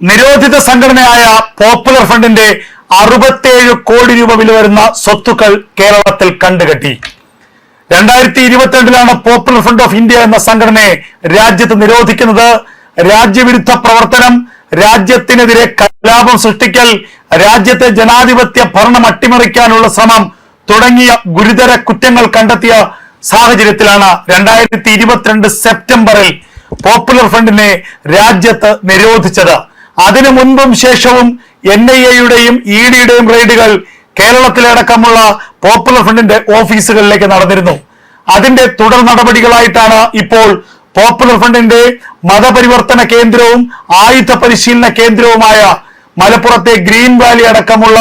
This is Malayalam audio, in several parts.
നിരോധിത സംഘടനയായ പോപ്പുലർ ഫ്രണ്ടിന്റെ അറുപത്തേഴ് കോടി രൂപ വില വരുന്ന സ്വത്തുക്കൾ കേരളത്തിൽ കണ്ടുകെട്ടി. രണ്ടായിരത്തി ഇരുപത്തിരണ്ടിലാണ് പോപ്പുലർ ഫ്രണ്ട് ഓഫ് ഇന്ത്യ എന്ന സംഘടനയെ രാജ്യത്ത് നിരോധിക്കുന്നത്. രാജ്യവിരുദ്ധ പ്രവർത്തനം രാജ്യത്തിനെതിരെ കലാപം സൃഷ്ടിക്കൽ രാജ്യത്തെ ജനാധിപത്യ ഭരണം അട്ടിമറിക്കാനുള്ള ശ്രമം തുടങ്ങിയ ഗുരുതര കുറ്റങ്ങൾ കണ്ടെത്തിയ സാഹചര്യത്തിലാണ് രണ്ടായിരത്തി ഇരുപത്തിരണ്ട് സെപ്റ്റംബറിൽ പോപ്പുലർ ഫ്രണ്ടിനെ രാജ്യത്ത് നിരോധിച്ചത്. അതിനു മുൻപും ശേഷവും എൻ ഐ എയുടെയും ഇ ഡിയുടെയും റെയ്ഡുകൾ കേരളത്തിലടക്കമുള്ള പോപ്പുലർ ഫ്രണ്ടിന്റെ ഓഫീസുകളിലേക്ക് നടന്നിരുന്നു. അതിന്റെ തുടർ നടപടികളായിട്ടാണ് ഇപ്പോൾ പോപ്പുലർ ഫ്രണ്ടിന്റെ മതപരിവർത്തന കേന്ദ്രവും ആയുധ പരിശീലന കേന്ദ്രവുമായ മലപ്പുറത്തെ ഗ്രീൻ വാലി അടക്കമുള്ള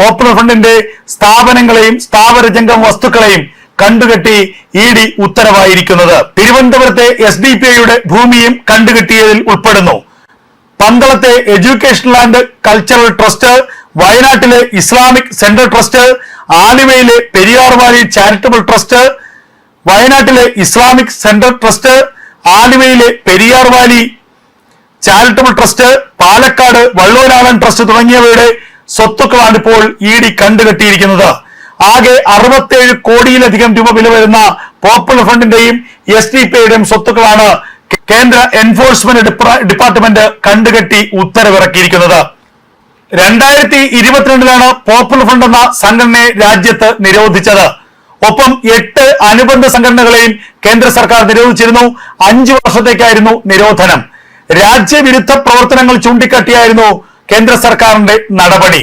പോപ്പുലർ ഫ്രണ്ടിന്റെ സ്ഥാപനങ്ങളെയും സ്ഥാപനജംഗം വസ്തുക്കളെയും കണ്ടുകെട്ടി ഇ ഡി ഉത്തരവായിരിക്കുന്നത്. തിരുവനന്തപുരത്തെ എസ് ഡി പി ഐയുടെ ഭൂമിയും കണ്ടുകെട്ടിയതിൽ ഉൾപ്പെടുന്നു. പന്തളത്തെ എഡ്യൂക്കേഷണൽ ആൻഡ് കൾച്ചറൽ ട്രസ്റ്റ് വയനാട്ടിലെ ഇസ്ലാമിക് സെൻട്രൽ ട്രസ്റ്റ് ആലുവയിലെ പെരിയാർവാലി ചാരിറ്റബിൾ ട്രസ്റ്റ് വയനാട്ടിലെ ഇസ്ലാമിക് സെൻട്രൽ ട്രസ്റ്റ് ആലുവയിലെ പെരിയാർവാലി ചാരിറ്റബിൾ ട്രസ്റ്റ് പാലക്കാട് വള്ളൂരാളൻ ട്രസ്റ്റ് തുടങ്ങിയവയുടെ സ്വത്തുക്കളാണ് ഇപ്പോൾ ഇ ഡി കണ്ടുകെട്ടിയിരിക്കുന്നത്. ആകെ അറുപത്തേഴ് കോടിയിലധികം രൂപ വില വരുന്ന പോപ്പുലർ ഫണ്ടിന്റെയും എസ് ഡി പിയുടെയും സ്വത്തുക്കളാണ് കേന്ദ്ര എൻഫോഴ്സ്മെന്റ് ഡിപ്പാർട്ട്മെന്റ് കണ്ടുകെട്ടി ഉത്തരവിറക്കിയിരിക്കുന്നത്. രണ്ടായിരത്തി ഇരുപത്തിരണ്ടിലാണ് പോപ്പുലർ ഫ്രണ്ട് എന്ന സംഘടനയെ രാജ്യത്ത് നിരോധിച്ചത്. ഒപ്പം എട്ട് അനുബന്ധ സംഘടനകളെയും കേന്ദ്ര സർക്കാർ നിരോധിച്ചിരുന്നു. അഞ്ചു വർഷത്തേക്കായിരുന്നു നിരോധനം. രാജ്യവിരുദ്ധ പ്രവർത്തനങ്ങൾ ചൂണ്ടിക്കാട്ടിയായിരുന്നു കേന്ദ്ര സർക്കാരിന്റെ നടപടി.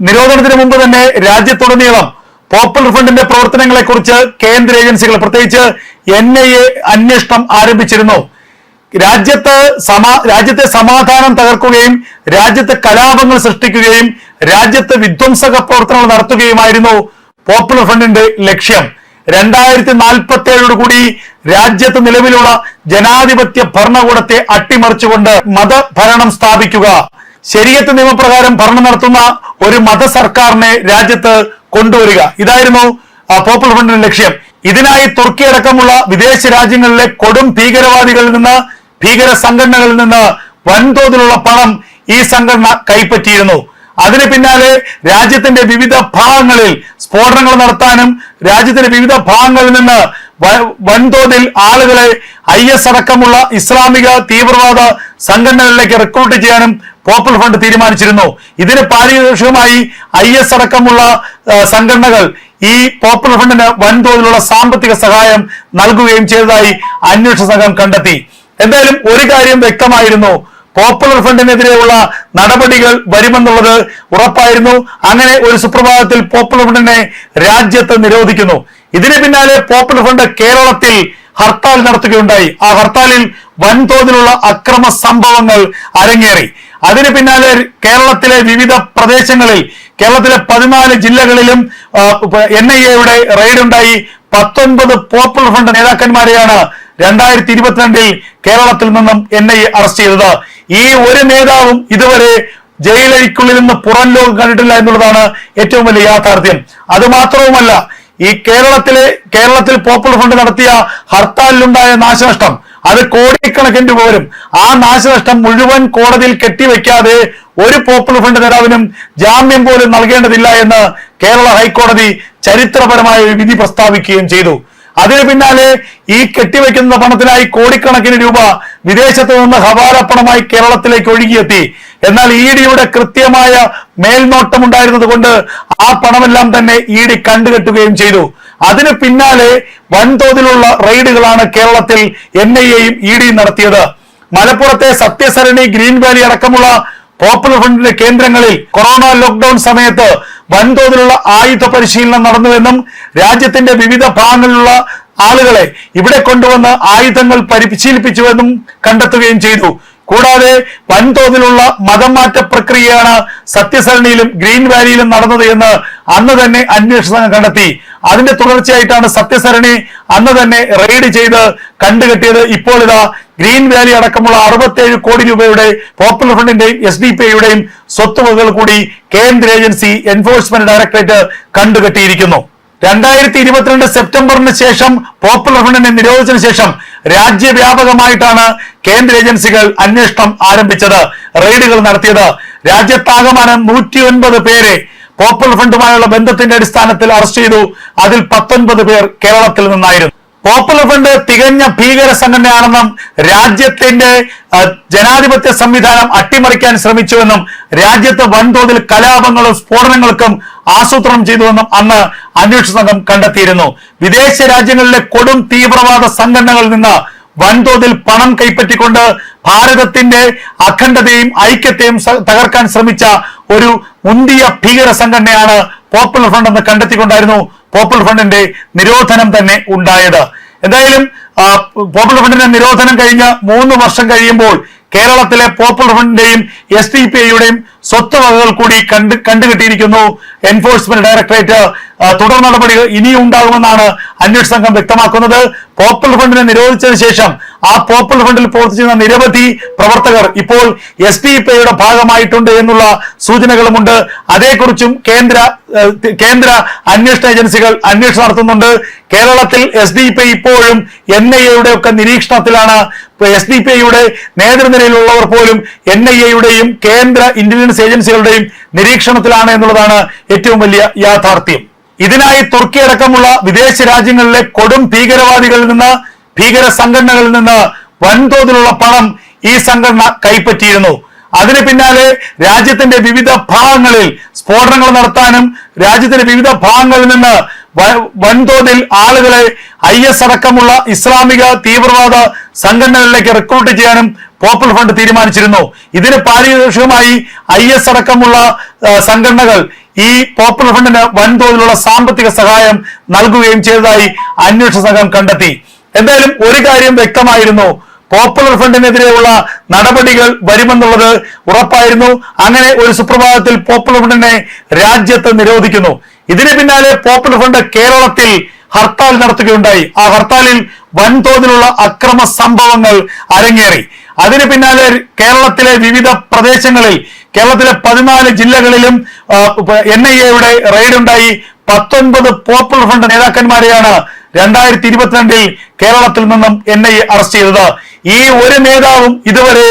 നിരോധനത്തിന് മുമ്പ് തന്നെ രാജ്യത്തുടനീളം പോപ്പുലർ ഫ്രണ്ടിന്റെ പ്രവർത്തനങ്ങളെക്കുറിച്ച് കേന്ദ്ര ഏജൻസികൾ പ്രത്യേകിച്ച് എൻ ഐ എ അന്വേഷണം ആരംഭിച്ചിരുന്നു. രാജ്യത്ത് സമാ രാജ്യത്തെ സമാധാനം തകർക്കുകയും രാജ്യത്ത് കലാപങ്ങൾ സൃഷ്ടിക്കുകയും രാജ്യത്ത് വിധ്വംസക പ്രവർത്തനങ്ങൾ നടത്തുകയുമായിരുന്നു പോപ്പുലർ ഫ്രണ്ടിന്റെ ലക്ഷ്യം. രണ്ടായിരത്തി നാൽപ്പത്തി ഏഴോട് കൂടി രാജ്യത്ത് നിലവിലുള്ള ജനാധിപത്യ ഭരണകൂടത്തെ അട്ടിമറിച്ചുകൊണ്ട് മതഭരണം സ്ഥാപിക്കുക. ശരിയത്ത് നിയമപ്രകാരം ഭരണം നടത്തുന്ന ഒരു മത സർക്കാരിനെ രാജ്യത്ത് കൊണ്ടുവരിക. ഇതായിരുന്നു പോപ്പുലർ ഫ്രണ്ടിന്റെ ലക്ഷ്യം. ഇതിനായി തുർക്കി അടക്കമുള്ള വിദേശ രാജ്യങ്ങളിലെ കൊടും ഭീകരവാദികളിൽ നിന്ന് ഭീകര സംഘടനകളിൽ നിന്ന് വൻതോതിലുള്ള പണം ഈ സംഘടന കൈപ്പറ്റിയിരുന്നു. അതിന് പിന്നാലെ രാജ്യത്തിന്റെ വിവിധ ഭാഗങ്ങളിൽ സ്ഫോടനങ്ങൾ നടത്താനും രാജ്യത്തിന്റെ വിവിധ ഭാഗങ്ങളിൽ നിന്ന് വൻതോതിൽ ആളുകളെ ഐ എസ് അടക്കമുള്ള ഇസ്ലാമിക തീവ്രവാദ സംഘടനകളിലേക്ക് റിക്രൂട്ട് ചെയ്യാനും പോപ്പുലർ ഫ്രണ്ട് തീരുമാനിച്ചിരുന്നു. ഇതിന് പാരിതോഷികമായി ഐ എസ് അടക്കമുള്ള സംഘടനകൾ ഈ പോപ്പുലർ ഫ്രണ്ടിന് വൻതോതിലുള്ള സാമ്പത്തിക സഹായം നൽകുകയും ചെയ്തതായി അന്വേഷണ സംഘം കണ്ടെത്തി. എന്തായാലും ഒരു കാര്യം വ്യക്തമായിരുന്നു. പോപ്പുലർ ഫ്രണ്ടിനെതിരെയുള്ള നടപടികൾ വരുമെന്നുള്ളത് ഉറപ്പായിരുന്നു. അങ്ങനെ ഒരു സുപ്രഭാതത്തിൽ പോപ്പുലർ ഫ്രണ്ടിനെ രാജ്യത്ത് നിരോധിക്കുന്നു. ഇതിന് പിന്നാലെ പോപ്പുലർ ഫ്രണ്ട് കേരളത്തിൽ ഹർത്താൽ നടത്തുകയുണ്ടായി. ആ ഹർത്താലിൽ വൻതോതിലുള്ള അക്രമ സംഭവങ്ങൾ അരങ്ങേറി. അതിന് പിന്നാലെ കേരളത്തിലെ വിവിധ പ്രദേശങ്ങളിൽ കേരളത്തിലെ പതിനാല് ജില്ലകളിലും എൻ ഐ എയുടെ റെയ്ഡ് ഉണ്ടായി പത്തൊൻപത് പോപ്പുലർ ഫ്രണ്ട് നേതാക്കന്മാരെയാണ് രണ്ടായിരത്തി ഇരുപത്തിരണ്ടിൽ കേരളത്തിൽ നിന്നും എൻ ഐ അറസ്റ്റ് ചെയ്തത്. ഈ ഒരു നേതാവും ഇതുവരെ ജയിലഴിക്കുള്ളിൽ നിന്ന് പുറം ലോകം കണ്ടിട്ടില്ല എന്നുള്ളതാണ് ഏറ്റവും വലിയ യാഥാർത്ഥ്യം. അത് മാത്രവുമല്ല ഈ കേരളത്തിലെ കേരളത്തിൽ പോപ്പുലർ ഫ്രണ്ട് നടത്തിയ ഹർത്താലിലുണ്ടായ നാശനഷ്ടം അത് കോടിക്കണക്കിന് രൂപ വരും. ആ നാശനഷ്ടം മുഴുവൻ കോടതിയിൽ കെട്ടിവെക്കാതെ ഒരു പോപ്പുലർ ഫ്രണ്ട് നേതാവിനും ജാമ്യം പോലും നൽകേണ്ടതില്ല എന്ന് കേരള ഹൈക്കോടതി ചരിത്രപരമായ ഒരു വിധി പ്രസ്താവിക്കുകയും ചെയ്തു. അതിന് പിന്നാലെ ഈ കെട്ടിവെക്കുന്ന പണത്തിനായി കോടിക്കണക്കിന് രൂപ വിദേശത്ത് നിന്ന് ഹവാല പണമായി കേരളത്തിലേക്ക് ഒഴുകിയെത്തി. എന്നാൽ ഇ ഡിയുടെ കൃത്യമായ മേൽനോട്ടം ഉണ്ടായിരുന്നത് കൊണ്ട് ആ പണമെല്ലാം തന്നെ ഇ ഡി കണ്ടുകെട്ടുകയും ചെയ്തു. അതിന് പിന്നാലെ വൻതോതിലുള്ള റെയ്ഡുകളാണ് കേരളത്തിൽ എൻ ഐ എയും ഇ ഡിയും നടത്തിയത്. മലപ്പുറത്തെ സത്യസരണി ഗ്രീൻ വാലി അടക്കമുള്ള പോപ്പുലർ ഫ്രണ്ടിന്റെ കേന്ദ്രങ്ങളിൽ കൊറോണ ലോക്ക്ഡൌൺ സമയത്ത് വൻതോതിലുള്ള ആയുധ പരിശീലനം നടന്നുവെന്നും രാജ്യത്തിന്റെ വിവിധ ഭാഗങ്ങളിലുള്ള ആളുകളെ ഇവിടെ കൊണ്ടുവന്ന് ആയുധങ്ങൾ പരിശീലിപ്പിച്ചുവെന്നും കണ്ടെത്തുകയും ചെയ്തു. കൂടാതെ വൻതോതിലുള്ള മതം മാറ്റ പ്രക്രിയയാണ് സത്യസരണിയിലും ഗ്രീൻ വാലിയിലും നടന്നത് എന്ന് അന്ന് തന്നെ അന്വേഷണ കണ്ടെത്തി. അതിന്റെ തുടർച്ചയായിട്ടാണ് സത്യസരണി അന്ന് തന്നെ റെയ്ഡ് ചെയ്ത് കണ്ടുകെട്ടിയത്. ഇപ്പോൾ ഇതാ ഗ്രീൻ വാലി അടക്കമുള്ള അറുപത്തേഴ് കോടി രൂപയുടെ പോപ്പുലർ ഫ്രണ്ടിന്റെയും എസ് ഡി പി ഐയുടെയും സ്വത്തുവകകൾ കൂടി കേന്ദ്ര ഏജൻസി എൻഫോഴ്സ്മെന്റ് ഡയറക്ടറേറ്റ് കണ്ടുകെട്ടിയിരിക്കുന്നു. രണ്ടായിരത്തി ഇരുപത്തിരണ്ട് സെപ്റ്റംബറിന് ശേഷം പോപ്പുലർ ഫ്രണ്ടിനെ നിരോധിച്ചതിന് ശേഷം രാജ്യവ്യാപകമായിട്ടാണ് കേന്ദ്ര ഏജൻസികൾ അന്വേഷണം ആരംഭിച്ചത് റെയ്ഡുകൾ നടത്തിയത്. രാജ്യത്താകമാനം നൂറ്റി ഒൻപത് പേരെ പോപ്പുലർ ഫ്രണ്ടുമായുള്ള ബന്ധത്തിന്റെ അടിസ്ഥാനത്തിൽ അറസ്റ്റ് ചെയ്തു. അതിൽ പത്തൊൻപത് പേർ കേരളത്തിൽ നിന്നായിരുന്നു. പോപ്പുലർ ഫ്രണ്ട് തികഞ്ഞ ഭീകര സംഘടനയാണെന്നും രാജ്യത്തിന്റെ ജനാധിപത്യ സംവിധാനം അട്ടിമറിക്കാൻ ശ്രമിച്ചുവെന്നും രാജ്യത്ത് വൻതോതിൽ കലാപങ്ങളും സ്ഫോടനങ്ങൾക്കും ആസൂത്രണം ചെയ്തുവെന്നും അന്ന് അന്വേഷണ സംഘം കണ്ടെത്തിയിരുന്നു. വിദേശ രാജ്യങ്ങളിലെ കൊടും തീവ്രവാദ സംഘടനകളിൽ നിന്ന് വൻതോതിൽ പണം കൈപ്പറ്റിക്കൊണ്ട് ഭാരതത്തിന്റെ അഖണ്ഡതയും ഐക്യത്തെയും തകർക്കാൻ ശ്രമിച്ച ഒരു മുന്തിയ ഭീകര സംഘടനയാണ് പോപ്പുലർ ഫ്രണ്ട് എന്ന് കണ്ടെത്തിക്കൊണ്ടായിരുന്നു പോപ്പുലർ ഫ്രണ്ടിന്റെ നിരോധനം തന്നെ ഉണ്ടായത്. എന്തായാലും പോപ്പുലർ ഫ്രണ്ടിന്റെ നിരോധനം കഴിഞ്ഞ മൂന്ന് വർഷം കഴിയുമ്പോൾ കേരളത്തിലെ പോപ്പുലർ ഫ്രണ്ടിന്റെയും എസ് ഡി പി ഐയുടെയും സ്വത്ത് വകകൾ കൂടി കണ്ട് കണ്ടുകിട്ടിയിരിക്കുന്നു. എൻഫോഴ്സ്മെന്റ് ഡയറക്ടറേറ്റ് തുടർ നടപടികൾ ഇനിയും ഉണ്ടാകുമെന്നാണ് അന്വേഷണ സംഘം വ്യക്തമാക്കുന്നത് പോപ്പുലർ ഫണ്ടിനെ നിരോധിച്ചതിന് ശേഷം ആ പോപ്പുലർ ഫണ്ടിൽ പ്രവർത്തിച്ചിരുന്ന നിരവധി പ്രവർത്തകർ ഇപ്പോൾ എസ് പി ഐയുടെ ഭാഗമായിട്ടുണ്ട് എന്നുള്ള സൂചനകളുമുണ്ട്. അതേക്കുറിച്ചും കേന്ദ്ര കേന്ദ്ര അന്വേഷണ ഏജൻസികൾ അന്വേഷണം നടത്തുന്നുണ്ട്. കേരളത്തിൽ എസ് ഡി പി ഇപ്പോഴും എൻ ഐ എയുടെ ഒക്കെ നിരീക്ഷണത്തിലാണ്. എസ് ഡി പി ഐയുടെ നേതൃനിരയിലുള്ളവർ പോലും എൻ ഐ എയുടെയും കേന്ദ്ര ഇന്റലിജൻസ് ഏജൻസികളുടെയും നിരീക്ഷണത്തിലാണ് എന്നുള്ളതാണ് ഏറ്റവും വലിയ യാഥാർത്ഥ്യം. ഇതിനായി തുർക്കി അടക്കമുള്ള വിദേശ രാജ്യങ്ങളിലെ കൊടും ഭീകരവാദികളിൽ നിന്ന് ഭീകര സംഘടനകളിൽ നിന്ന് വൻതോതിലുള്ള പണം ഈ സംഘടന കൈപ്പറ്റിയിരുന്നു. അതിന് പിന്നാലെ രാജ്യത്തിന്റെ വിവിധ ഭാഗങ്ങളിൽ സ്ഫോടനങ്ങൾ നടത്താനും രാജ്യത്തിന്റെ വിവിധ ഭാഗങ്ങളിൽ നിന്ന് വൻതോതിൽ ആളുകളെ ഐ എസ് അടക്കമുള്ള ഇസ്ലാമിക തീവ്രവാദ സംഘടനകളിലേക്ക് റിക്രൂട്ട് ചെയ്യാനും പോപ്പുലർ ഫ്രണ്ട് തീരുമാനിച്ചിരുന്നു. ഇതിന് പാരിതോഷികമായി ഐ എസ് അടക്കമുള്ള സംഘടനകൾ ഈ പോപ്പുലർ ഫ്രണ്ടിന് വൻതോതിലുള്ള സാമ്പത്തിക സഹായം നൽകുകയും ചെയ്തതായി അന്വേഷണ സംഘം കണ്ടെത്തി. എന്തായാലും ഒരു കാര്യം വ്യക്തമായിരുന്നു. പോപ്പുലർ ഫണ്ടിനെതിരെയുള്ള നടപടികൾ വരുമെന്നുള്ളത് ഉറപ്പായിരുന്നു. അങ്ങനെ ഒരു സുപ്രഭാതത്തിൽ പോപ്പുലർ ഫണ്ടിനെ രാജ്യത്ത് നിരോധിക്കുന്നു. ഇതിന് പിന്നാലെ പോപ്പുലർ ഫണ്ട് കേരളത്തിൽ ഹർത്താൽ നടത്തുകയുണ്ടായി. ആ ഹർത്താലിൽ വൻതോതിലുള്ള അക്രമ സംഭവങ്ങൾ അരങ്ങേറി. അതിന് പിന്നാലെ കേരളത്തിലെ വിവിധ പ്രദേശങ്ങളിൽ കേരളത്തിലെ പതിനാല് ജില്ലകളിലും എൻ ഐ എയുടെ റെയ്ഡ് ഉണ്ടായി പത്തൊൻപത് പോപ്പുലർ ഫ്രണ്ട് നേതാക്കന്മാരെയാണ് രണ്ടായിരത്തി ഇരുപത്തിരണ്ടിൽ കേരളത്തിൽ നിന്നും എൻ ഐ അറസ്റ്റ് ചെയ്തത്. ഈ ഒരു നേതാവും ഇതുവരെ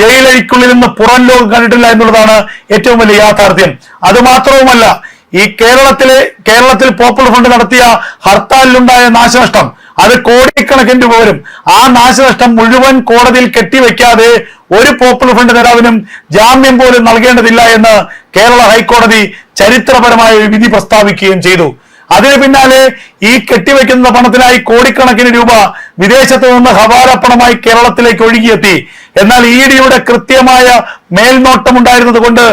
ജയിലഴിക്കുള്ളിൽ നിന്ന് പുറം ലോകം കണ്ടിട്ടില്ല എന്നുള്ളതാണ് ഏറ്റവും വലിയ യാഥാർത്ഥ്യം. അത് മാത്രവുമല്ല ഈ കേരളത്തിലെ കേരളത്തിൽ പോപ്പുലർ ഫ്രണ്ട് നടത്തിയ ഹർത്താലിലുണ്ടായ നാശനഷ്ടം അത് കോടിക്കണക്കിന് രൂപ വരും. ആ നാശനഷ്ടം മുഴുവൻ കോടതിയിൽ കെട്ടിവെക്കാതെ ഒരു പോപ്പുലർ ഫ്രണ്ട് നേതാവിനും ജാമ്യം പോലും നൽകേണ്ടതില്ല എന്ന് കേരള ഹൈക്കോടതി ചരിത്രപരമായ ഒരു വിധി പ്രസ്താവിക്കുകയും ചെയ്തു. അതിന് പിന്നാലെ ഈ കെട്ടിവെക്കുന്ന പണത്തിനായി കോടിക്കണക്കിന് രൂപ വിദേശത്ത് നിന്ന് ഹവാല പണമായി കേരളത്തിലേക്ക് ഒഴുകിയെത്തി. എന്നാൽ ഇ ഡിയുടെ കൃത്യമായ മേൽനോട്ടം ഉണ്ടായിരുന്നത് കൊണ്ട്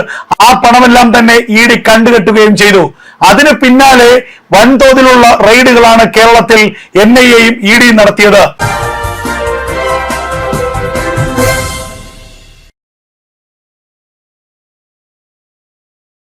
ആ പണമെല്ലാം തന്നെ ഇ ഡി കണ്ടുകെട്ടുകയും ചെയ്തു. അതിന് പിന്നാലെ വൻതോതിലുള്ള റെയ്ഡുകളാണ് കേരളത്തിൽ എൻ ഐ എയും ഇ ഡിയും നടത്തിയത്.